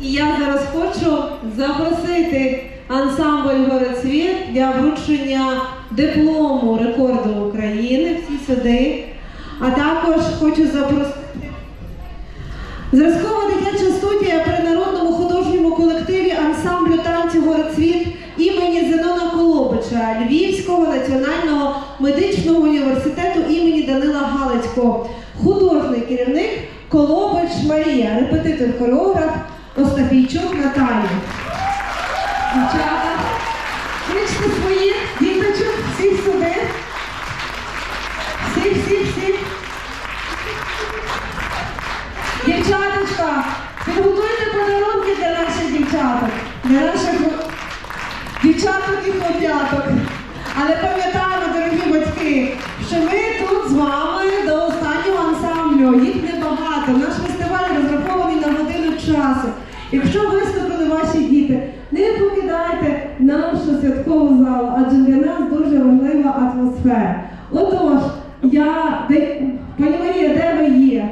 І я зараз хочу запросити ансамбль «Горецвіт» для вручення диплому рекорду України всі сюди. А також хочу запросити Зразкова дитяча студія при народному художньому колективі ансамблю танців «Горецвіт» імені Зенона Колобича Львівського національного медичного університету імені Данила Галицького, художній керівник Колобич Марія, репетитор хореограф Остафійчук Наталія. Дівчата, кличте своїх діточок, всіх сюди. Всіх, всіх, всіх. Дівчаточка, підготуйте подарунки для наших дівчаток, для наших дівчаток і хлоп'яток. Але пам'ятаємо, дорогі батьки, що ми тут з вами до останнього ансамблю. Їх небагато. Наш фестиваль розрахований на годину часу. Якщо виступили ваші діти, не покидайте нашу святкову залу, адже для нас дуже важлива атмосфера. Отож, я пані Марія, де ви є?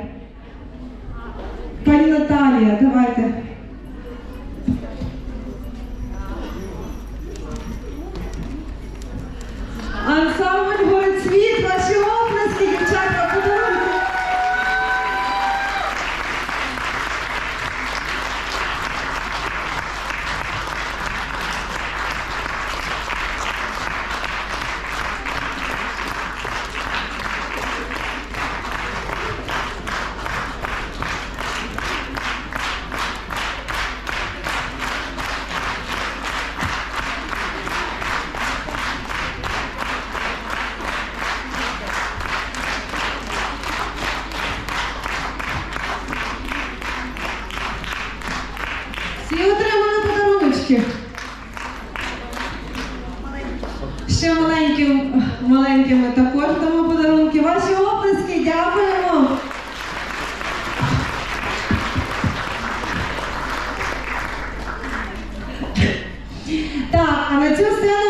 Пані Наталія, давайте. Ансамбль Всі отримали подаруночки. Ще маленьким, маленькими також дамо подарунки. Ваші оплески, дякуємо. Так, а на цю сцену